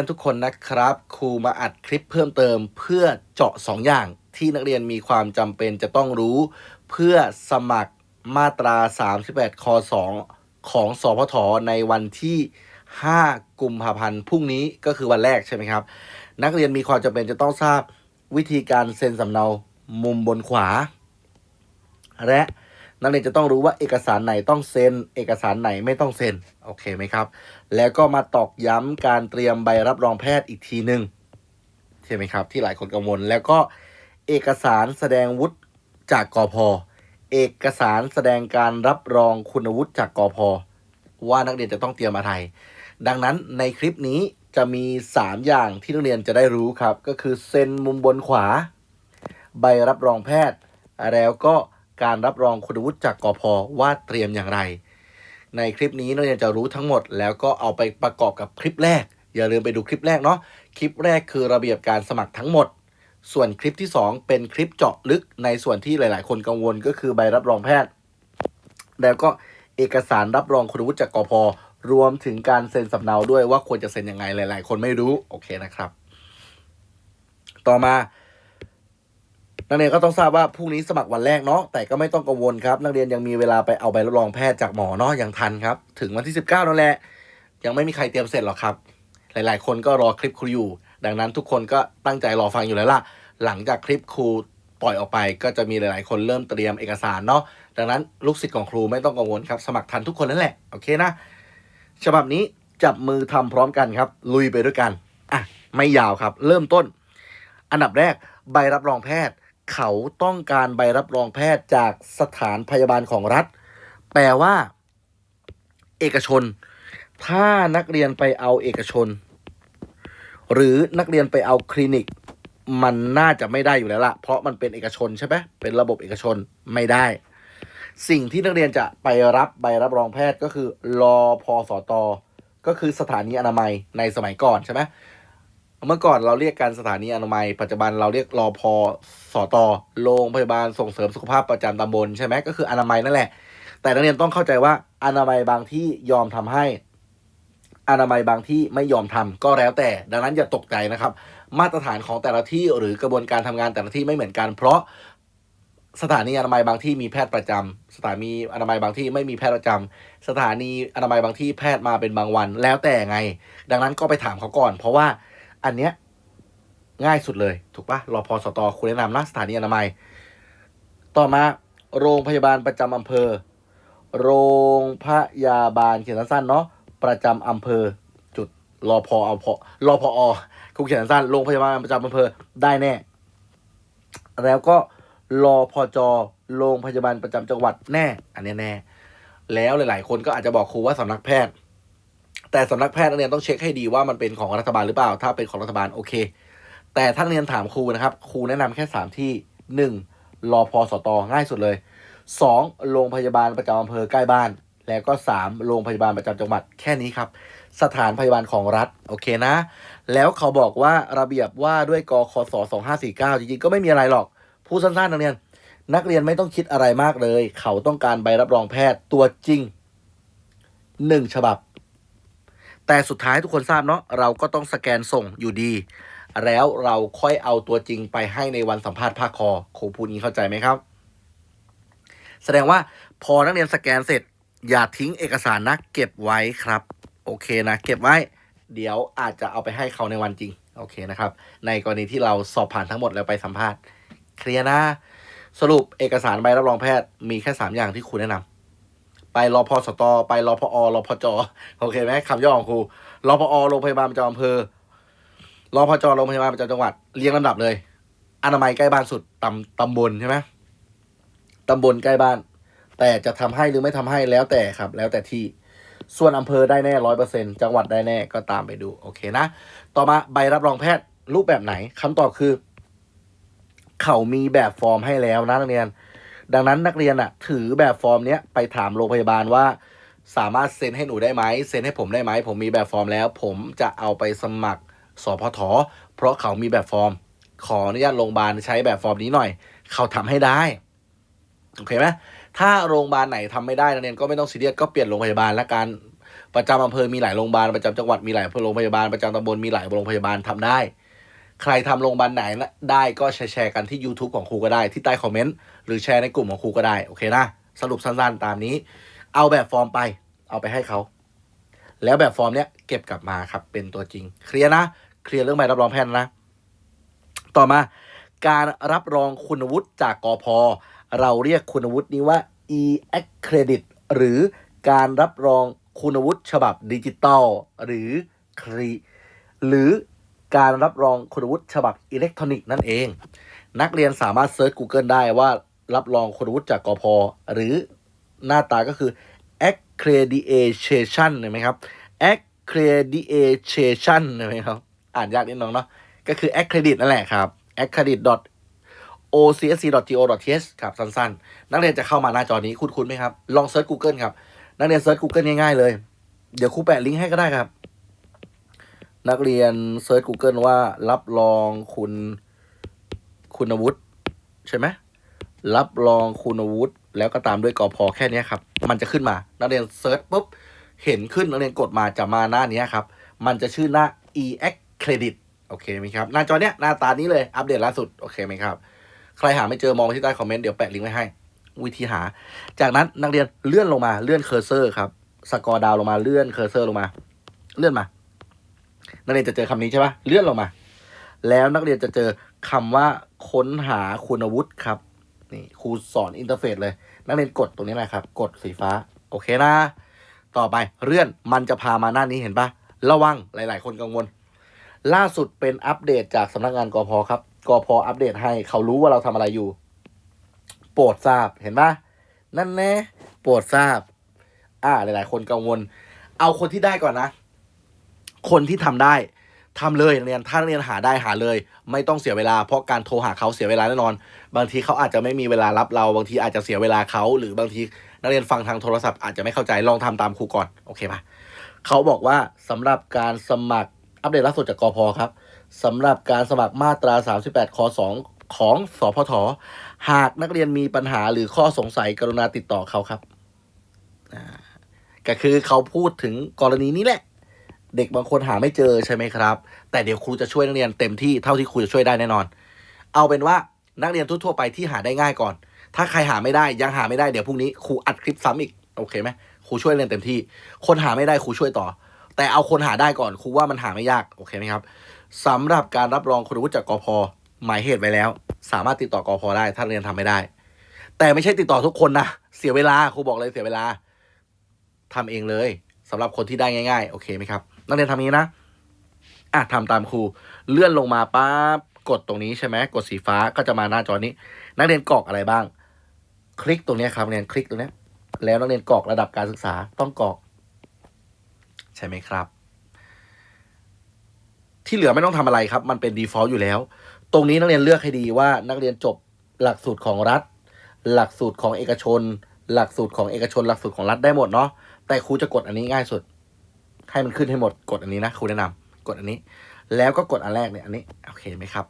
นทุกคนนะครับ ครูมาอัดคลิปเพิ่มเติมเพื่อเจาะ 2 อย่างที่นักเรียนมีความจำเป็นจะต้องรู้ เพื่อสมัครมาตรา 38ค2ของสพทในวันที่ 5 กุมภาพันธ์พรุ่งนี้ก็คือวันแรกใช่ไหมครับ นักเรียนมีความจำเป็นจะต้องทราบวิธีการเซ็นสำเนามุมบนขวา และ นักเรียนจะต้องรู้ว่าเอกสารไหนต้องเซ็น เอกสารไหนไม่ต้องเซ็น โอเคไหมครับ แล้วก็มาตอกย้ำการเตรียมใบรับรองแพทย์อีกทีหนึ่งใช่ไหมครับ ที่หลายคนกังวล แล้วก็เอกสารแสดงวุฒิจากกอพเอกสารแสดงการรับรองคุณวุฒิจากกอพว่านักเรียนจะต้องเตรียมอะไร ดังนั้นในคลิปนี้จะมี 3 อย่างที่นักเรียนจะได้รู้ครับ ก็คือเซ็นมุมบนขวา ใบรับรองแพทย์ แล้วก็ การรับรองคุณวุฒิจากกอพว่าเตรียมอย่างไร ในคลิปนี้นักเรียนจะรู้ทั้งหมด แล้วก็เอาไปประกอบกับคลิปแรก อย่าลืมไปดูคลิปแรกเนาะคลิปแรกคือระเบียบการสมัครทั้งหมด ส่วนคลิปที่ 2 เป็นคลิปเจาะลึกในส่วนที่หลาย ๆ คนกังวลก็คือใบรับรองแพทย์ แล้วก็เอกสารรับรองคุณวุฒิจากกอพรวมถึงการเซ็นสำเนาด้วยว่าควรจะเซ็นยังไงหลาย ๆ คนไม่รู้โอเคนะครับ ต่อมา นักเรียนก็ต้องทราบว่าพรุ่งนี้สมัครวันแรกเนาะแต่ก็ไม่ต้องกังวลครับนักเรียนยังมีเวลาไปเอาใบรับรองแพทย์จากหมอเนาะยังทันครับ ถึงวันที่ 19นั่นแหละ ยังไม่มีใครเตรียมเสร็จหรอกครับ หลาย ๆ คนก็รอคลิปครูอยู่ ดังนั้นทุกคนก็ตั้งใจรอฟังอยู่แล้วล่ะ หลังจากคลิปครูปล่อยออกไป ก็จะมีหลาย ๆ คนเริ่มเตรียมเอกสารเนาะดังนั้นลูกศิษย์ของครูไม่ต้องกังวลครับ สมัครทันทุกคนนั่นแหละโอเคนะฉบับนี้จับมือทำพร้อมกันครับ ลุยไปด้วยกันอะไม่ยาวครับ เริ่มต้น อันดับแรกใบรับรองแพทย์ เขาต้องการใบรับรองแพทย์จากสถานพยาบาลของรัฐ แปลว่า เอกชน ถ้านักเรียนไปเอาเอกชน หรือนักเรียนไปเอาคลินิก มันน่าจะไม่ได้อยู่แล้วล่ะ เพราะมันเป็นเอกชนใช่ไหมเป็นระบบเอกชนไม่ได้ สิ่งที่นักเรียนจะไปรับใบรับรองแพทย์ก็คือรอพอสตก็คือสถานีอนามัยในสมัยก่อนใช่ไหม เมื่อก่อนเราเรียกการสถานีอนามัย ปัจจุบันเราเรียกรอพอสอตอโรงพยาบาลส่งเสริมสุขภาพประจำตำบลใช่ไหมก็คืออนามัยนั่นแหละ แต่นักเรียนต้องเข้าใจว่าอนามัยบางที่ยอมทำให้ อนามัยบางที่ไม่ยอมทำก็แล้วแต่ ดังนั้นอย่าตกใจนะครับ มาตรฐานของแต่ละที่หรือกระบวนการทำงานแต่ละที่ไม่เหมือนกัน เพราะสถานีอนามัยบางที่มีแพทย์ประจำสถานีอนามัยบางที่ไม่มีแพทย์ประจำสถานีอนามัยบางที่แพทย์มาเป็นบางวัน แล้วแต่ไง ดังนั้นก็ไปถามเขาก่อน เพราะว่า อันเนี้ยง่ายสุดเลย ถูกปะรอพอสตคุณแนะนำนะสถานีอนามัย ต่อมาโรงพยาบาลประจำอำเภอ โรงพยาบาลเขียนสั้นๆเนาะประจำอำเภอจุดรอพอเอาพอรอพออครูเขียนสั้นโรงพยาบาลประจำอำเภอได้แน่ แล้วก็รอพอจอโรงพยาบาลประจำจังหวัดแน่ อันนี้แน่ แล้วหลาย ๆ คนก็อาจจะบอกครูว่าสำนักแพทย์ แต่สำนักแพทย์นักเรียนต้องเช็คให้ดีว่ามันเป็นของรัฐบาลหรือเปล่า ถ้าเป็นของรัฐบาลโอเค แต่ถ้านักเรียนถามครูนะครับ ครูแนะนำแค่ 3 ที่ 1. รอพอสตง่ายสุดเลย 2. โรงพยาบาลประจำอำเภอใกล้บ้าน แล้วก็ 3. โรงพยาบาลประจำจังหวัดแค่นี้ครับ สถานพยาบาลของรัฐโอเคนะ แล้วเขาบอกว่าระเบียบว่าด้วยกคศ2549 จริงๆ ก็ไม่มีอะไรหรอกผู้สั้นๆนักเรียน นักเรียนไม่ต้องคิดอะไรมากเลย เขาต้องการใบรับรองแพทย์ตัวจริง 1 ฉบับ แต่สุดท้ายทุกคนทราบเนาะเราก็ต้องสแกนส่งอยู่ดี แล้วเราค่อยเอาตัวจริงไปให้ในวันสัมภาษณ์ภาคคอครูพูดนี้เข้าใจไหมครับ แสดงว่าพอนักเรียนสแกนเสร็จ อย่าทิ้งเอกสารนะเก็บไว้ครับ โอเคนะ เก็บไว้ เดี๋ยวอาจจะเอาไปให้เขาในวันจริงโอเคนะครับ ในกรณีที่เราสอบผ่านทั้งหมดแล้วไปสัมภาษณ์ เคลียร์นะ สรุปเอกสารใบรับรองแพทย์มีแค่ 3 อย่างที่ครูแนะนำ ไปรอพอสตอไปรอพอรอพจโอเคไหมคำย่อของครูรอพอโรงพยาบาลประจำอำเภอรอพจโรงพยาบาลประจำจังหวัดเรียงลำดับเลย อนามัยใกล้บ้านสุดตำตำบลใช่ไหมตำบลใกล้บ้าน แต่จะทำให้หรือไม่ทำให้แล้วแต่ครับ แล้วแต่ที่ส่วนอำเภอได้แน่ร้อยเปอร์เซ็นจังหวัดได้แน่ก็ตามไปดู โอเคนะ ต่อมาใบรับรองแพทย์รูปแบบไหนคำตอบคือ เขามีแบบฟอร์มให้แล้วนะนักเรียน ดังนั้นนักเรียนอะถือแบบฟอร์มเนี้ยไปถามโรงพยาบาลว่า สามารถเซ็นให้หนูได้ไหมเซ็นให้ผมได้ไหมผมมีแบบฟอร์มแล้ว ผมจะเอาไปสมัครสพทเพราะเขามีแบบฟอร์ม ขออนุญาตโรงพยาบาลใช้แบบฟอร์มนี้หน่อย เขาทำให้ได้โอเคไหมถ้าโรงพยาบาลไหนทำไม่ได้นักเรียนก็ไม่ต้องซีเรียสก็เปลี่ยนโรงพยาบาลละกันประจำอำเภอมีหลายโรงพยาบาลประจำจังหวัดมีหลายโรงพยาบาลประจำตำบลมีหลายโรงพยาบาลทำได้ ใครทำโรงพยาบาลไหนได้ก็แชร์แชร์กันที่ YouTube ของครูก็ได้ที่ใต้คอมเมนต์ หรือแชร์ในกลุ่มของครูก็ได้ โอเคนะ สรุปสั้นๆตามนี้ เอาแบบฟอร์มไป เอาไปให้เขา แล้วแบบฟอร์มเนี้ยเก็บกลับมาครับ เป็นตัวจริง เคลียร์นะ เคลียร์เรื่องใบรับรองแพทย์นะ ต่อมา การรับรองคุณวุฒิจากกอพเราเรียกคุณวุฒินี้ว่า e accredit หรือการรับรองคุณวุฒิฉบับดิจิตอลหรือครีหรือการรับรองคุณวุฒิฉบับอิเล็กทรอนิกส์นั่นเอง นักเรียนสามารถเซิร์ช Google ได้ว่า รับรองคุณวุฒิจากกพหรือหน้าตาก็คือ accreditation เห็นไหมครับ accreditation เห็นไหมครับ อ่านยากนิดนึงเนาะก็คือ accredit นั่นแหละครับ accredit ocsc.go.th ครับ สั้นๆ นักเรียนจะเข้ามาหน้าจอนี้คุ้นๆไหมครับ ลองเซิร์ช Google ครับ นักเรียนเซิร์ช Google ง่ายๆเลย เดี๋ยวครูแปะลิงก์ให้ก็ได้ครับ นักเรียนเซิร์ช Google ว่ารับรองคุณคุณวุฒิใช่ไหม รับรองคุณวุฒิแล้วก็ตามด้วยกอพอแค่นี้ครับ มันจะขึ้นมา นักเรียนเซิร์ชปุ๊บ เห็นขึ้นนักเรียนกดมาจะมาหน้านี้ครับ มันจะชื่อหน้า e x credit โอเคไหมครับ หน้าจอเนี้ยหน้าตานี้เลย อัปเดตล่าสุด โอเคไหมครับ ใครหาไม่เจอมองไปที่ใต้คอมเมนต์ เดี๋ยวแปะลิงก์ไว้ให้ วิธีหา จากนั้นนักเรียนเลื่อนลงมา เลื่อนเคอร์เซอร์ครับ สกอร์ดาวลงมาเลื่อนเคอร์เซอร์ลงมา เลื่อนมา นักเรียนจะเจอคำนี้ใช่ปะเลื่อนลงมา แล้วนักเรียนจะเจอคำว่าค้นหาคุณวุฒิครับ นี่ครูสอนอินเทอร์เฟซเลย นักเรียนกดตรงนี้แหละครับ กดสีฟ้า โอเคนะ ต่อไปเลื่อนมันจะพามาหน้านี้เห็นปะระวังหลาย ๆ คนกังวล ล่าสุดเป็นอัปเดตจากสำนักงานกพครับกพอัปเดตให้เขารู้ว่าเราทำอะไรอยู่ โปรดทราบเห็นปะนั่นแน่โปรดทราบ อ่า หลาย ๆ คนกังวล เอาคนที่ได้ก่อนนะ คนที่ทำได้ ทำเลยนักเรียนถ้านักเรียนหาได้หาเลย ไม่ต้องเสียเวลาเพราะการโทรหาเขาเสียเวลาแน่นอน บางทีเขาอาจจะไม่มีเวลารับเราบางทีอาจจะเสียเวลาเขาหรือบางทีนักเรียนฟังทางโทรศัพท์อาจจะไม่เข้าใจลองทำตามครูก่อนโอเคปะเขาบอกว่าสำหรับการสมัครอัปเดตล่าสุดจากกพครับสำหรับการสมัครมาตรา 38ค2ของสพทหากนักเรียนมีปัญหาหรือข้อสงสัยกรุณาติดต่อเขาครับอ่าก็คือเขาพูดถึงกรณีนี้แหละ เด็กบางคนหาไม่เจอใช่ไหมครับ แต่เดี๋ยวครูจะช่วยนักเรียนเต็มที่เท่าที่ครูจะช่วยได้แน่นอน เอาเป็นว่านักเรียนทั่วๆไปที่หาได้ง่ายก่อน ถ้าใครหาไม่ได้ยังหาไม่ได้เดี๋ยวพรุ่งนี้ครูอัดคลิปซ้ำอีกโอเคไหมครูช่วยเรียนเต็มที่ คนหาไม่ได้ครูช่วยต่อ แต่เอาคนหาได้ก่อนครูว่ามันหาไม่ยากโอเคไหมครับสำหรับการรับรองคุณวุฒิจากกพหมายเหตุไว้แล้ว สามารถติดต่อกพได้ ถ้าเรียนทำไม่ได้ แต่ไม่ใช่ติดต่อทุกคนนะเสียเวลาครูบอกเลยเสียเวลาทำเองเลยสำหรับคนที่ได้ง่าย ๆ โอเคไหมครับ นักเรียนทำนี้นะอะทำตามครู เลื่อนลงมาปั๊บกดตรงนี้ใช่ไหมกดสีฟ้าก็จะมาหน้าจอนี้ นักเรียนกรอกอะไรบ้าง คลิกตรงนี้ครับนักเรียนคลิกตรงนี้แล้วนักเรียนกรอกระดับการศึกษาต้องกรอก ใช่ไหมครับ ที่เหลือไม่ต้องทำอะไรครับ มันเป็น default อยู่แล้ว ตรงนี้นักเรียนเลือกให้ดีว่านักเรียนจบหลักสูตรของรัฐ หลักสูตรของเอกชน หลักสูตรของเอกชน หลักสูตรของรัฐได้หมดเนาะแต่ครูจะกดอันนี้ง่ายสุด ให้มันขึ้นให้หมดกดอันนี้นะครูแนะนำกดอันนี้ แล้วก็กดอันแรกเนี่ยอันนี้โอเคไหมครับ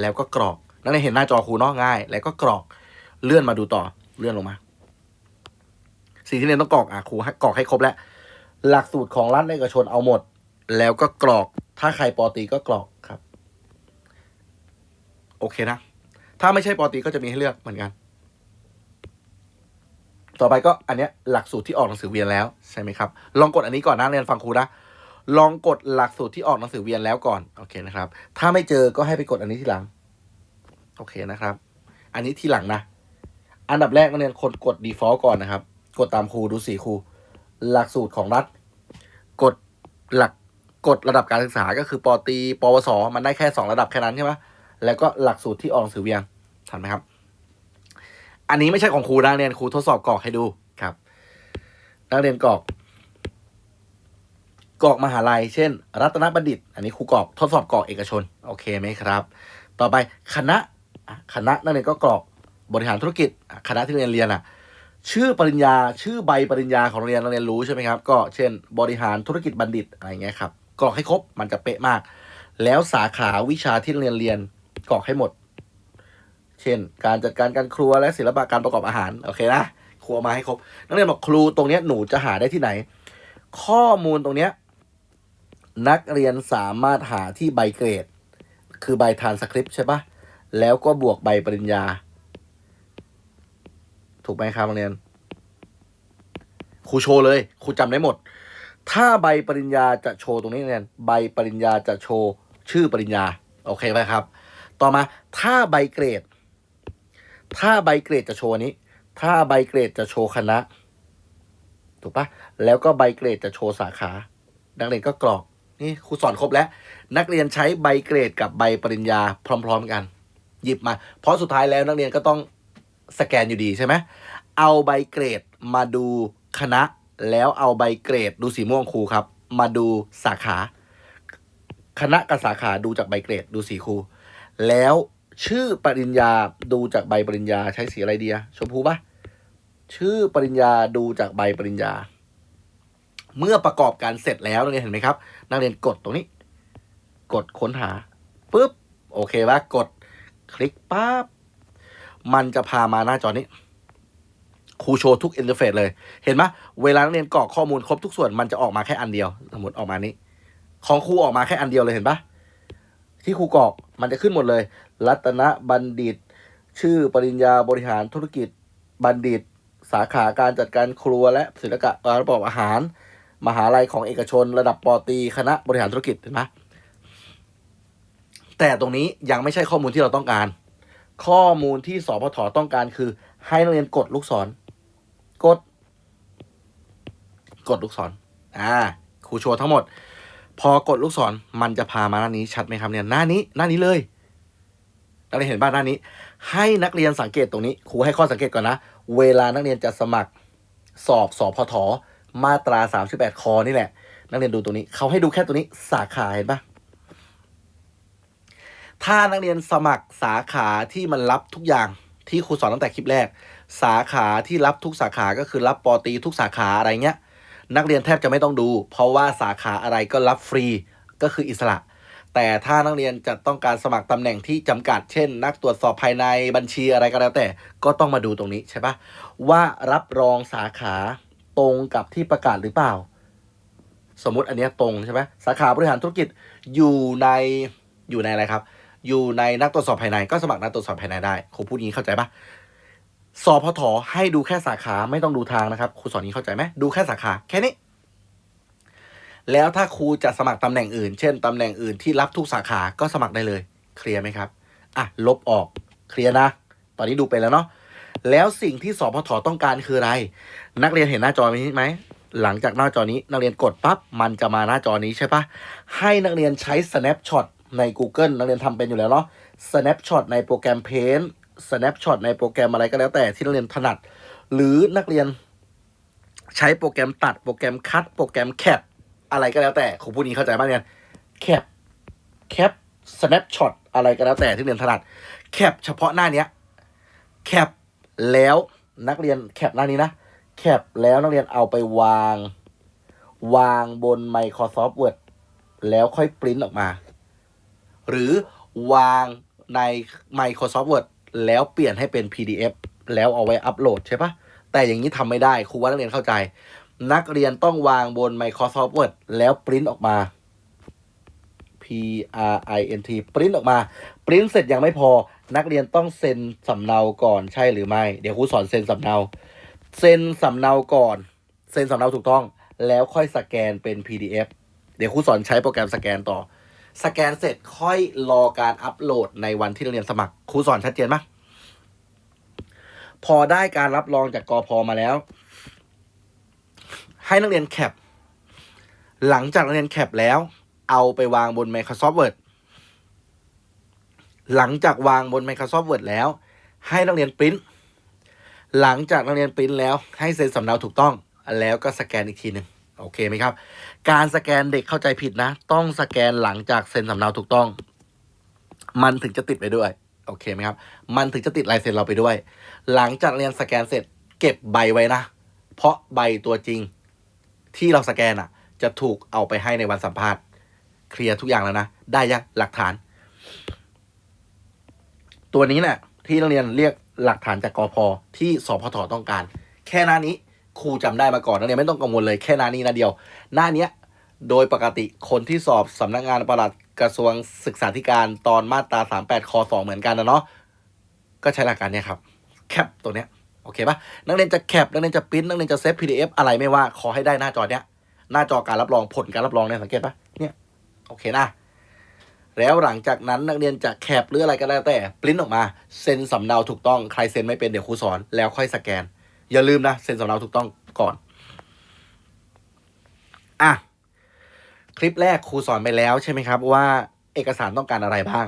แล้วก็กรอกนักเรียนเห็นหน้าจอครูเนาะง่าย แล้วก็กรอกเลื่อนมาดูต่อเลื่อนลงมาสิ่งที่เรียนต้องกรอกอะครูกรอกให้ครบแล้วหลักสูตรของรัฐเอกชนเอาหมด แล้วก็กรอก ถ้าใครปอตีก็กรอกครับ โอเคนะ ถ้าไม่ใช่ปอตีก็จะมีให้เลือกเหมือนกัน ต่อไปก็อันเนี้ยหลักสูตรที่ออกหนังสือเวียนแล้วใช่ไหมครับ ลองกดอันนี้ก่อนนะเรียนฟังครูนะ ลองกดหลักสูตรที่ออกหนังสือเวียนแล้วก่อน โอเคนะครับ ถ้าไม่เจอก็ให้ไปกดอันนี้ทีหลัง โอเคนะครับ อันนี้ทีหลังนะ อันดับแรกนักเรียนคนกด default ก่อนนะครับ กดตามครูดูสีครู หลักสูตรของรัฐ กดหลักกดระดับการศึกษาก็คือปอตีปวส มันได้แค่สองระดับแค่นั้นใช่ไหมแล้วก็หลักสูตรที่ออกหนังสือเวียนทันไหมครับ อันนี้ไม่ใช่ของครูนะเรียนครูทดสอบกรอกให้ดูครับ นักเรียนกรอกกรอกมหาลัย เช่น รัตนบัณฑิต อันนี้ครูกรอกทดสอบกรอกเอกชน โอเคไหมครับ ต่อไปคณะคณะนักเรียนก็กรอกบริหารธุรกิจ คณะที่เรียนเรียนอะ ชื่อปริญญา ชื่อใบปริญญาของเรียนนักเรียนรู้ใช่ไหมครับ ก็เช่น บริหารธุรกิจบัณฑิตอะไรเงี้ยครับกรอกให้ครบมันจะเป๊ะมาก แล้วสาขาวิชาที่เรียนเรียนกรอกให้หมด ช่น การจัดการการครัวและศิลปะการประกอบอาหารโอเคนะครูเอามาให้ครบนักเรียนบอกครูตรงนี้หนูจะหาได้ที่ไหน ข้อมูลตรงเนี้นักเรียนสามารถหาที่ใบเกรด คือใบทานสคริปต์ใช่ปะแล้วก็บวกใบปริญญา ถูกไหมครับนักเรียนครูโชว์เลยครูจำได้หมด ถ้าใบปริญญาจะโชว์ตรงนี้นักเรียนใบปริญญาจะโชว์ชื่อปริญญา โอเคไหมครับ ต่อมาถ้าใบเกรด ถ้าใบเกรดจะโชว์นี้ ถ้าใบเกรดจะโชว์คณะ ถูกปะแล้วก็ใบเกรดจะโชว์สาขา นักเรียนก็กรอก นี่ครูสอนครบแล้ว นักเรียนใช้ใบเกรดกับใบปริญญาพร้อม ๆกัน หยิบมา เพราะสุดท้ายแล้วนักเรียนก็ต้องสแกนอยู่ดีใช่ไหม เอาใบเกรดมาดูคณะ แล้วเอาใบเกรดดูสีม่วงครูครับ มาดูสาขา คณะกับสาขาดูจากใบเกรดดูสีครู แล้ว ชื่อปริญญาดูจากใบปริญญาใช้สีอะไรเดีอะชมพูปะชื่อปริญญาดูจากใบปริญญา เมื่อประกอบการเสร็จแล้วนักเรียนเห็นไหมครับ นักเรียนกดตรงนี้ กดค้นหาปุ๊บโอเคปะกดคลิกปั๊บมันจะพามาหน้าจอนี้ครูโชว์ทุกอินเทอร์เฟซเลย เห็นไหมเวลานักเรียนกรอกข้อมูลครบทุกส่วนมันจะออกมาแค่อันเดียว สมมติออกมานี้ ของครูออกมาแค่อันเดียวเลยเห็นปะ ที่ครูกรอกมันจะขึ้นหมดเลย รัตนบัณฑิต ชื่อปริญญาบริหารธุรกิจบัณฑิต สาขาการจัดการครัวและศิลปะการประกอบอาหาร มหาลัยของเอกชน ระดับปอต.ีคณะบริหารธุรกิจเห็นไหมแต่ตรงนี้ยังไม่ใช่ข้อมูลที่เราต้องการ ข้อมูลที่สพทต้องการคือ ให้นักเรียนกดลูกศร กด กดลูกศร อ่าครูโชว์ทั้งหมด พอกดลูกศรมันจะพามาหน้านี้ชัดไหมครับเนี่ยหน้านี้หน้านี้เลยนักเรียนเห็นบ้านหน้านี้ ให้นักเรียนสังเกตตรงนี้ครูให้ข้อสังเกตก่อนนะ เวลานักเรียนจะสมัครสอบสอบพทมาตรา 38 คอนี่แหละ นักเรียนดูตรงนี้เขาให้ดูแค่ตัวนี้สาขาเห็นปะถ้านักเรียนสมัครสาขาที่มันรับทุกอย่างที่ครูสอนตั้งแต่คลิปแรก สาขาที่รับทุกสาขาก็คือรับปอตีทุกสาขาอะไรเงี้ย นักเรียนแทบจะไม่ต้องดู เพราะว่าสาขาอะไรก็รับฟรีก็คืออิสระ แต่ถ้านักเรียนจะต้องการสมัครตำแหน่งที่จำกัด เช่น นักตรวจสอบภายในบัญชีอะไรก็แล้วแต่ก็ต้องมาดูตรงนี้ใช่ปะว่ารับรองสาขาตรงกับที่ประกาศหรือเปล่า สมมติอันนี้ตรงใช่ไหมสาขาบริหารธุรกิจอยู่ในอยู่ในอะไรครับอยู่ในนักตรวจสอบภายในก็สมัครนักตรวจสอบภายในได้ครูพูดอย่างนี้เข้าใจปะ สพทให้ดูแค่สาขาไม่ต้องดูทางนะครับครูสอนนี้เข้าใจไหมดูแค่สาขาแค่นี้ แล้วถ้าครูจะสมัครตำแหน่งอื่น เช่นตำแหน่งอื่นที่รับทุกสาขาก็สมัครได้เลย เคลียร์ไหมครับอะลบออกเคลียร์นะ ตอนนี้ดูไปแล้วเนาะแล้วสิ่งที่สพทต้องการคืออะไร นักเรียนเห็นหน้าจอนี้ไหมหลังจากหน้าจอนี้นักเรียนกดปั๊บมันจะมาหน้าจอนี้ใช่ปะให้นักเรียนใช้ snapshot ใน Google นักเรียนทำเป็นอยู่แล้วเนาะ snapshot ในโปรแกรม Paint snapshot ในโปรแกรมอะไรก็แล้วแต่ที่นักเรียนถนัด หรือนักเรียนใช้โปรแกรมตัด โปรแกรมคัด โปรแกรมแคปอะไรก็แล้วแต่ครูพูดนี้เข้าใจบ้างเนี่ยแคปแคป snapshot อะไรก็แล้วแต่ที่เรียนถนัดแคปเฉพาะหน้าเนี้ยแคปแล้วนักเรียนแคปหน้านี้นะแคปแล้วนักเรียนเอาไปวาง วางบน Microsoft Word แล้วค่อยปริ้นออกมา หรือวางใน Microsoft Word แล้วเปลี่ยนให้เป็น PDF แล้วเอาไว้อัปโหลดใช่ปะแต่อย่างนี้ทำไม่ได้ครูว่านักเรียนเข้าใจ นักเรียนต้องวางบน Microsoft Word แล้วปริ้นออกมา P R I N T ปริ้นออกมาปริ้นเสร็จยังไม่พอ นักเรียนต้องเซ็นสำเนาก่อนใช่หรือไม่ เดี๋ยวครูสอนเซ็นสำเนา เซ็นสำเนาก่อน เซ็นสำเนาถูกต้อง แล้วค่อยสแกนเป็น PDF เดี๋ยวครูสอนใช้โปรแกรมสแกนต่อ สแกนเสร็จค่อยรอการอัปโหลดในวันที่นักเรียนสมัครครูสอนชัดเจนไหมพอได้การรับรองจากกอพอมาแล้ว ให้นักเรียนแคป หลังจากนักเรียนแคปแล้ว เอาไปวางบน Microsoft Word หลังจากวางบน Microsoft Word แล้ว ให้นักเรียนปริ้นหลังจากนักเรียนปริ้นแล้วให้เซ็นสำเนาถูกต้อง แล้วก็สแกนอีกทีหนึ่งโอเคไหมครับ การสแกนเด็กเข้าใจผิดนะ ต้องสแกนหลังจากเซ็นสำเนาถูกต้อง มันถึงจะติดไปด้วย โอเคไหมครับ มันถึงจะติดลายเซ็นเราไปด้วย หลังจากเรียนสแกนเสร็จ เก็บใบไว้นะ เพราะใบตัวจริง ที่เราสแกนอะ จะถูกเอาไปให้ในวันสัมภาษณ์ เคลียร์ทุกอย่างแล้วนะ ได้ยังหลักฐาน ตัวนี้เนี่ยที่นักเรียนเรียกหลักฐานจากกอพที่สพทต้องการ แค่หน้านี้ครูจำได้มาก่อนนักเรียนไม่ต้องกังวลเลยแค่หน้านี้นะเดียว หน้าเนี้ยโดยปกติคนที่สอบสำนักงานปลัดกระทรวงศึกษาธิการตอนมาตรา 38คอ2เหมือนกันนะเนาะก็ใช้หลักการเนี้ยครับแคปตัวเนี้ยโอเคปะนักเรียนจะแคปนักเรียนจะปริ้นนักเรียนจะเซฟ PDF อะไรไม่ว่าขอให้ได้หน้าจอเนี้ยหน้าจอการรับรองผลการรับรองเนี่ยสังเกตปะเนี่ยโอเคนะแล้วหลังจากนั้นนักเรียนจะแคปหรืออะไรก็แล้วแต่ปริ้นออกมาเซ็นสำเนาถูกต้องใครเซ็นไม่เป็นเดี๋ยวครูสอนแล้วค่อยสแกน อย่าลืมนะเซ็นสำเนาถูกต้องก่อนอะ คลิปแรกครูสอนไปแล้วใช่ไหมครับว่าเอกสารต้องการอะไรบ้าง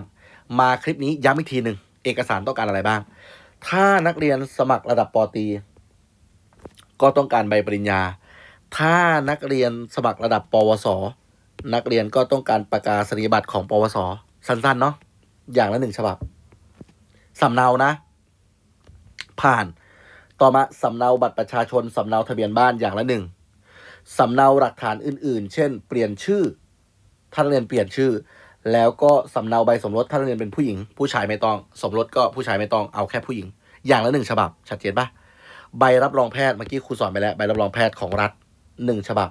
มาคลิปนี้ย้ำอีกทีหนึ่งเอกสารต้องการอะไรบ้าง ถ้านักเรียนสมัครระดับปตี ก็ต้องการใบปริญญา ถ้านักเรียนสมัครระดับ ปวส นักเรียนก็ต้องการประกาศนียบัตรของ ปวส สั้นๆเนาะอย่างละหนึ่งฉบับสำเนานะ ผ่านต่อมาสำเนาบัตรประชาชนสำเนาทะเบียนบ้านอย่างละหนึ่ง สำเนาหลักฐานอื่น ๆ เช่น เปลี่ยนชื่อท่านเรียนเปลี่ยนชื่อ แล้วก็สำเนาใบสมรสท่านเรียนเป็นผู้หญิง ผู้ชายไม่ต้อง สมรสก็ผู้ชายไม่ต้องเอาแค่ผู้หญิง อย่างละหนึ่งฉบับ ชัดเจนปะใบรับรองแพทย์เมื่อกี้ครูสอนไปแล้ว ใบรับรองแพทย์ของรัฐหนึ่งฉบับ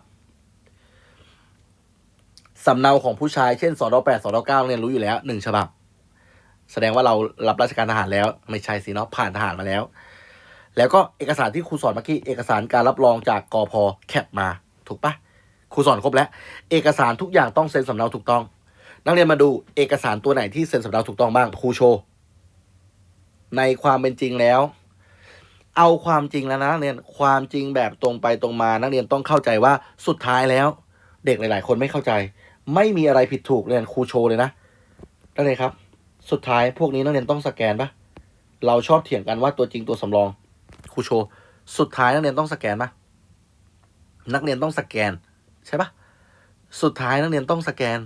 สำเนาของผู้ชายเช่นสอดแปดสอดเก้าเรียนรู้อยู่แล้วหนึ่งฉบับ แสดงว่าเรารับราชการทหารแล้ว ไม่ใช่สิเนาะผ่านทหารมาแล้ว แล้วก็เอกสารที่ครูสอนเมื่อกี้เอกสารการรับรองจากกอพแคปมาถูกปะครูสอนครบแล้ว เอกสารทุกอย่างต้องเซ็นสำเนาถูกต้อง นักเรียนมาดูเอกสารตัวไหนที่เซ็นสำเนาถูกต้องบ้างครูโชว์ในความเป็นจริงแล้ว เอาความจริงแล้วนะนักเรียนความจริงแบบตรงไปตรงมา นักเรียนต้องเข้าใจว่าสุดท้ายแล้ว เด็กหลาย ๆ คนไม่เข้าใจ ไม่มีอะไรผิดถูกเรียนครูโชว์เลยนะนักเรียนครับ สุดท้ายพวกนี้นักเรียนต้องสแกนปะเราชอบเถียงกันว่าตัวจริงตัวสำรอง ครูโชว์สุดท้ายนักเรียนต้องสแกนปะนักเรียนต้องสแกน ใช่ปะสุดท้ายนักเรียนต้องสแกน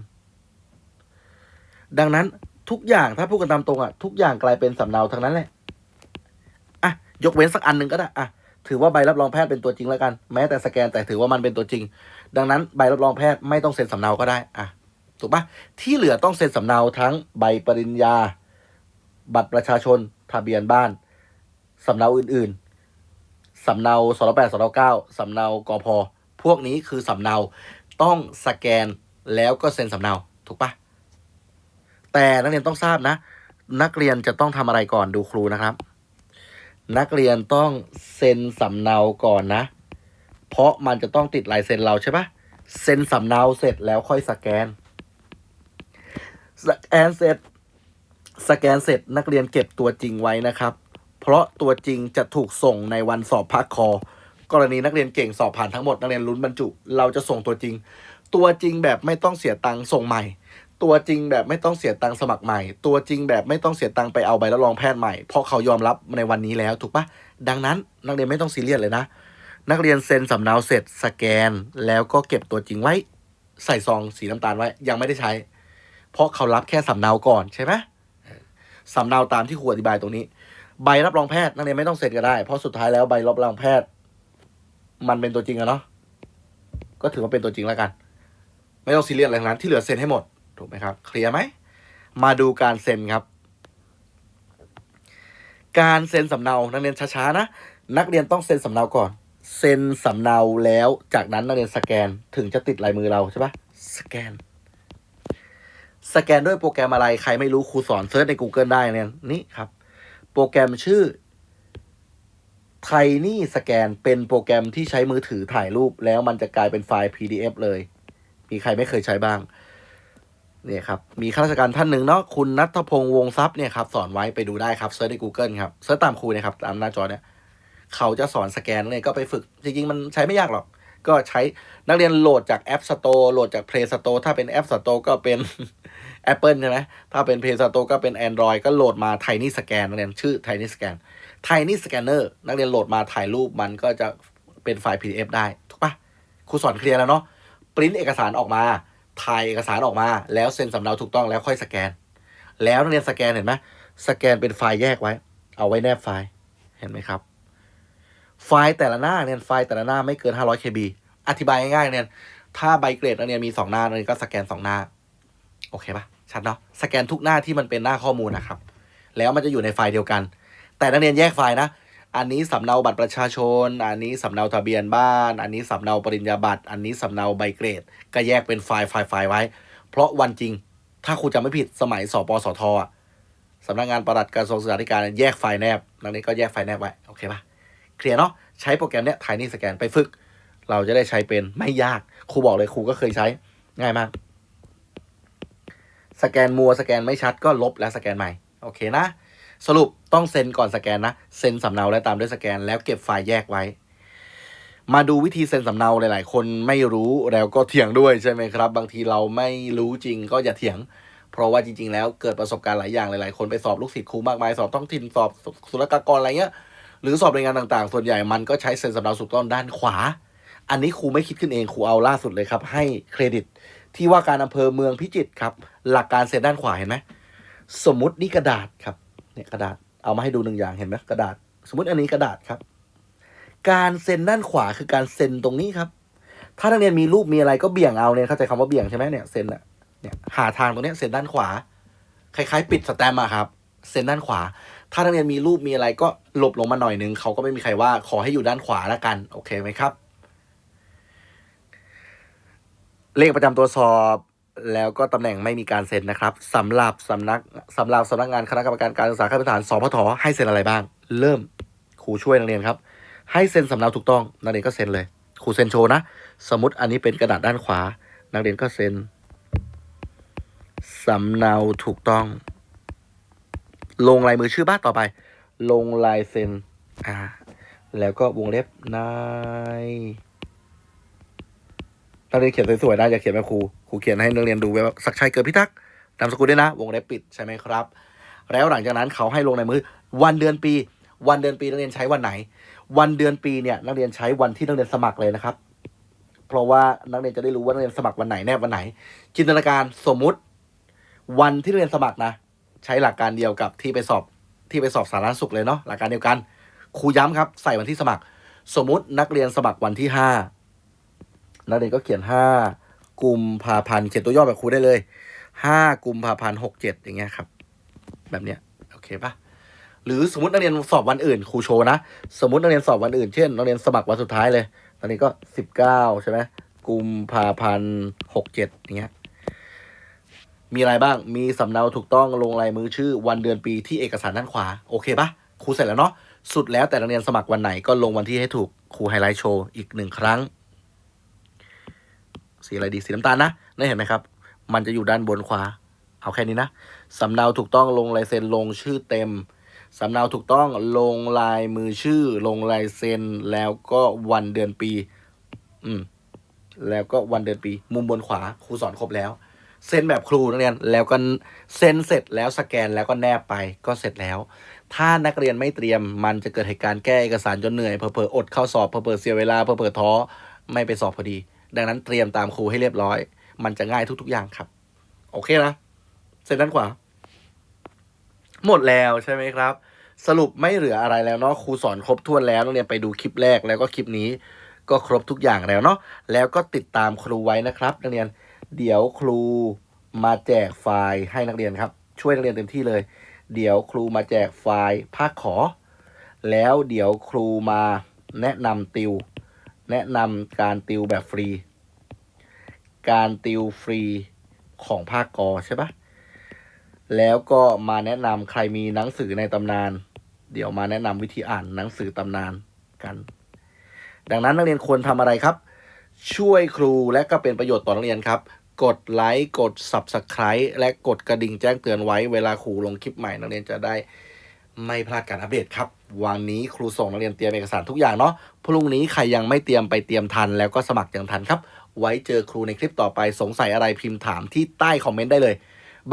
ดังนั้นทุกอย่างถ้าพูดกันตามตรงอะทุกอย่างกลายเป็นสำเนาทั้งนั้นแหละอะยกเว้นสักอันหนึ่งก็ได้อะถือว่าใบรับรองแพทย์เป็นตัวจริงแล้วกัน แม้แต่สแกนแต่ถือว่ามันเป็นตัวจริง ดังนั้นใบรับรองแพทย์ไม่ต้องเซ็นสำเนาก็ได้อะถูกปะที่เหลือต้องเซ็นสำเนาทั้งใบปริญญา บัตรประชาชน ทะเบียนบ้านสำเนาอื่น ๆ สำเนาสรแปดสรเก้าสำเนากอพอพวกนี้คือสำเนาต้องสแกนแล้วก็เซ็นสำเนาถูกปะแต่นักเรียนต้องทราบนะ นักเรียนจะต้องทำอะไรก่อนดูครูนะครับ นักเรียนต้องเซ็นสำเนาก่อนนะ เพราะมันจะต้องติดลายเซ็นเราใช่ปะเซ็นสำเนาเสร็จแล้วค่อยสแกนสแกนเสร็จสแกนเสร็จนักเรียนเก็บตัวจริงไว้นะครับ เพราะตัวจริงจะถูกส่งในวันสอบภาคคอ กรณีนักเรียนเก่งสอบผ่านทั้งหมดนักเรียนลุ้นบรรจุ เราจะส่งตัวจริง ตัวจริงแบบไม่ต้องเสียตังค์ส่งใหม่ ตัวจริงแบบไม่ต้องเสียตังค์สมัครใหม่ ตัวจริงแบบไม่ต้องเสียตังค์ไปเอาใบรับรองแพทย์ใหม่ เพราะเขายอมรับในวันนี้แล้วถูกปะดังนั้นนักเรียนไม่ต้องซีเรียสเลยนะ นักเรียนเซ็นสำเนาเสร็จสแกน แล้วก็เก็บตัวจริงไว้ ใส่ซองสีน้ำตาลไว้ ยังไม่ได้ใช้ เพราะเขารับแค่สำเนาก่อนใช่ไหมสำเนาตามที่ครูอธิบายตรงนี้ ใบรับรองแพทย์นักเรียนไม่ต้องเซ็นก็ได้ เพราะสุดท้ายแล้วใบรับรองแพทย์ มันเป็นตัวจริงอะเนาะก็ถือว่าเป็นตัวจริงแล้วกัน ไม่ต้องซีเรียสอะไรทั้งนั้นที่เหลือเซ็นให้หมดถูกไหมครับเคลียร์ไหมมาดูการเซ็นครับ การเซ็นสำเนานักเรียนช้าๆนะนักเรียนต้องเซ็นสำเนาก่อนเซ็นสำเนาแล้วจากนั้นนักเรียนสแกนถึงจะติดลายมือเราใช่ปะสแกน สแกนด้วยโปรแกรมอะไรใครไม่รู้ครูสอนเซิร์ชใน Google ได้เนี่ยนี่ครับ โปรแกรมชื่อไทนี่สแกนเป็นโปรแกรมที่ใช้มือถือถ่ายรูป แล้วมันจะกลายเป็นไฟล์ PDF เลย มีใครไม่เคยใช้บ้าง เนี่ยครับ มีข้าราชการท่านหนึ่งเนาะคุณนัทพงษ์วงทรัพย์เนี่ยครับ สอนไว้ไปดูได้ครับเซิร์ชใน Google ครับเซิร์ชตามครูนะครับ ตามหน้าจอเนี่ย เขาจะสอนสแกนเลยก็ไปฝึก จริง ๆ มันใช้ไม่ยากหรอก ก็ใช้นักเรียนโหลดจากแอป Store โหลดจาก Play Store ถ้าเป็นแอป Store ก็เป็น Apple ใช่ไหมถ้าเป็น Play Store ก็เป็น Android ก็โหลดมา Tiny Scan นักเรียนชื่อ Tiny Scan Tiny Scanner นักเรียนโหลดมาถ่ายรูปมันก็จะเป็นไฟล์ PDF ได้ ถูกปะครูสอนเคลียร์แล้วเนาะปริ้นเอกสารออกมา ถ่ายเอกสารออกมา แล้วเซ็นสำเนาถูกต้องแล้วค่อยสแกน แล้วนักเรียนสแกนเห็นไหมสแกนเป็นไฟล์แยกไว้ เอาไว้แนบไฟล์เห็นไหมครับ ไฟล์แต่ละหน้าเนี่ยไฟล์แต่ละหน้าไม่เกิน 500 KB อธิบายง่ายๆเนี่ยถ้าใบเกรดนักเรียนมี 2 หน้านักเรียนก็สแกน 2 หน้า โอเคปะ ชัดเนาะสแกนทุกหน้าที่มันเป็นหน้าข้อมูลนะครับ แล้วมันจะอยู่ในไฟล์เดียวกัน แต่นักเรียนแยกไฟล์นะ อันนี้สำเนาบัตรประชาชน อันนี้สำเนาทะเบียนบ้าน อันนี้สำเนาปริญญาบัตร อันนี้สำเนาใบเกรด ก็แยกเป็นไฟล์ไฟล์ไฟล์ไว้ เพราะวันจริง ถ้าครูจำไม่ผิดสมัยสปสทอสำนักงานปลัดกระทรวงศึกษาธิการแยกไฟล์แนบนักเรียนก็แยกไฟล์แนบไว้โอเคปะเคลียร์เนาะใช้โปรแกรมเนี้ยไทนี่สแกนไปฝึก เราจะได้ใช้เป็นไม่ยากครูบอกเลยครูก็เคยใช้ง่ายมาก สแกนมัวสแกนไม่ชัดก็ลบและสแกนใหม่ โอเคนะ สรุปต้องเซ็นก่อนสแกนนะ เซ็นสำเนาและตามด้วยสแกน แล้วเก็บไฟล์แยกไว้ มาดูวิธีเซ็นสำเนาหลายๆ คนไม่รู้แล้วก็เถียงด้วยใช่ไหมครับ บางทีเราไม่รู้จริงก็อย่าเถียง เพราะว่าจริง ๆ แล้วเกิดประสบการณ์หลายอย่างหลายๆ คนไปสอบลูกศิษย์ครูมากมายสอบท้องถิ่นสอบศุลกากรอะไรเงี้ยหรือสอบรายงานต่างๆ ส่วนใหญ่มันก็ใช้เซ็นสำเนาถูกต้องด้านขวา อันนี้ครูไม่คิดขึ้นเองครูเอาล่าสุดเลยครับ ให้เครดิต ที่ว่าการอำเภอเมืองพิจิตรครับ หลักการเซ็นด้านขวาเห็นไหมสมมตินี่กระดาษครับเนี่ยกระดาษเอามาให้ดูหนึ่งอย่างเห็นไหมกระดาษ สมมติอันนี้กระดาษครับ การเซ็นด้านขวาคือการเซ็นตรงนี้ครับ ถ้านักเรียนมีรูปมีอะไรก็เบี่ยงเอาเนี่ยเข้าใจคำว่าเบี่ยงใช่ไหมเนี่ยเซ็นอะเนี่ยหาทางตรงเนี้ยเซ็นด้านขวา คล้ายๆ ปิดสแตมป์อะครับเซ็นด้านขวา ถ้านักเรียนมีรูปมีอะไรก็หลบลงมาหน่อยนึงเขาก็ไม่มีใครว่าขอให้อยู่ด้านขวาแล้วกันโอเคไหมครับ เลขประจำตัวสอบแล้วก็ตำแหน่งไม่มีการเซ็นนะครับสำหรับสำนักสำหรับสำนักงานคณะกรรมการการศึกษาขั้นพื้นฐานสพทให้เซ็นอะไรบ้าง เริ่มครูช่วยนักเรียนครับ ให้เซ็นสำเนาถูกต้องนักเรียนก็เซ็นเลยครูเซ็นโชว์นะ สมมติอันนี้เป็นกระดาษด้านขวา นักเรียนก็เซ็นสำเนาถูกต้อง ลงลายมือชื่อบ้านต่อไป ลงลายเซ็นอ่าแล้วก็วงเล็บนาย นักเรียนเขียนสวยๆได้อย่าเขียนแบบครูครูเขียนให้นักเรียนดูไว้ว่าสักชัยเกิดพิทักษ์นามสกุลด้วยนะ วงเล็บปิดใช่ไหมครับ แล้วหลังจากนั้นเขาให้ลงในมือวันเดือนปี วันเดือนปีนักเรียนใช้วันไหน วันเดือนปีเนี่ยนักเรียนใช้วันที่นักเรียนสมัครเลยนะครับ เพราะว่านักเรียนจะได้รู้ว่านักเรียนสมัครวันไหนแนบวันไหน จินตนาการสมมุติ วันที่นักเรียนสมัครนะ ใช้หลักการเดียวกับที่ไปสอบที่ไปสอบสารสุขเลยเนาะหลักการเดียวกันครูย้ำครับ ใส่วันที่สมัคร สมมุตินักเรียนสมัครวันที่ห้า นักเรียนก็เขียนห้ากุมภาพันธ์เขียนตัวย่อแบบครูได้เลยห้ากุมภาพันธ์หกเจ็ดอย่างเงี้ยครับ แบบเนี้ยโอเคปะหรือสมมตินักเรียนสอบวันอื่นครูโชว์นะ สมมตินักเรียนสอบวันอื่นเช่นนักเรียนสมัครวันสุดท้ายเลยตอนนี้ก็สิบเก้าใช่ไหมกุมภาพันธ์หกเจ็ดอย่างเงี้ยมีอะไรบ้าง มีสำเนาถูกต้องลงลายมือชื่อวันเดือนปีที่เอกสารด้านขวา โอเคปะครูเสร็จแล้วเนาะ สุดแล้วแต่นักเรียนสมัครวันไหนก็ลงวันที่ให้ถูก ครูไฮไลท์โชว์อีกหนึ่งครั้ง สีอะไรดีสีน้ำตาลนะนี่เห็นไหมครับ มันจะอยู่ด้านบนขวา เอาแค่นี้นะสำเนาถูกต้องลงลายเซ็นลงชื่อเต็มสำเนาถูกต้องลงลายมือชื่อ ลงลายเซ็นแล้วก็วันเดือนปี อืม แล้วก็วันเดือนปี มุมบนขวาครูสอนครบแล้วเซ็นแบบครูนักเรียนแล้วก็เซ็นเสร็จแล้วสแกนแล้วก็แนบไปก็เสร็จแล้ว ถ้านักเรียนไม่เตรียมมันจะเกิดเหตุการณ์แก้เอกสารจนเหนื่อยเพอเพอๆอดเข้าสอบเพอเพอๆเสียเวลาเพอเพอๆท้อไม่ไปสอบพอดี ดังนั้นเตรียมตามครูให้เรียบร้อย มันจะง่ายทุก ๆ อย่างครับ โอเคนะเซ็นด้านขวา หมดแล้วใช่ไหมครับ สรุปไม่เหลืออะไรแล้วเนาะครูสอนครบถ้วนแล้วนักเรียนไปดูคลิปแรกแล้วก็คลิปนี้ ก็ครบทุกอย่างแล้วเนาะแล้วก็ติดตามครูไว้นะครับนักเรียนเดี๋ยวครูมาแจกไฟล์ให้นักเรียนครับ ช่วยนักเรียนเต็มที่เลย เดี๋ยวครูมาแจกไฟล์ภาคขอ แล้วเดี๋ยวครูมาแนะนำติว แนะนำการติวแบบฟรี การติวฟรีของภาคกอใช่ปะแล้วก็มาแนะนำใครมีหนังสือในตำนาน เดี๋ยวมาแนะนำวิธีอ่านหนังสือตำนานกัน ดังนั้นนักเรียนควรทำอะไรครับ ช่วยครูและก็เป็นประโยชน์ต่อนักเรียนครับ กดไลค์กด Subscribe และกดกระดิ่งแจ้งเตือนไว้เวลาครูลงคลิปใหม่นักเรียนจะได้ ไม่พลาดการอัปเดตครับ วันนี้ครูส่งนักเรียนเตรียมเอกสารทุกอย่างเนาะพรุ่งนี้ใครยังไม่เตรียมไปเตรียมทัน แล้วก็สมัครอย่างทันครับ ไว้เจอครูในคลิปต่อไปสงสัยอะไรพิมพ์ถามที่ใต้คอมเมนต์ได้เลย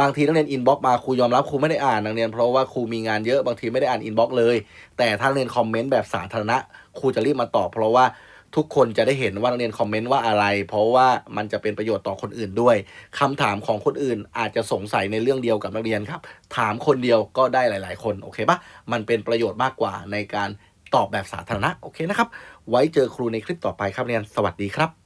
บางทีนักเรียนอินบ็อกมาครูยอมรับครูไม่ได้อ่านนักเรียนเพราะว่าครูมีงานเยอะบางทีไม่ได้อ่านอินบ็อกเลย แต่ถ้านักเรียนคอมเมนต์แบบสาธารณะครูจะรีบมาตอบเพราะว่า ทุกคนจะได้เห็นว่านักเรียนคอมเมนต์ว่าอะไร เพราะว่ามันจะเป็นประโยชน์ต่อคนอื่นด้วยคำถามของคนอื่นอาจจะสงสัยในเรื่องเดียวกับนักเรียนครับ ถามคนเดียวก็ได้หลาย ๆ คนโอเคปะมันเป็นประโยชน์มากกว่าในการตอบแบบสาธารณะโอเคนะครับ ไว้เจอครูในคลิปต่อไปครับนักเรียนสวัสดีครับ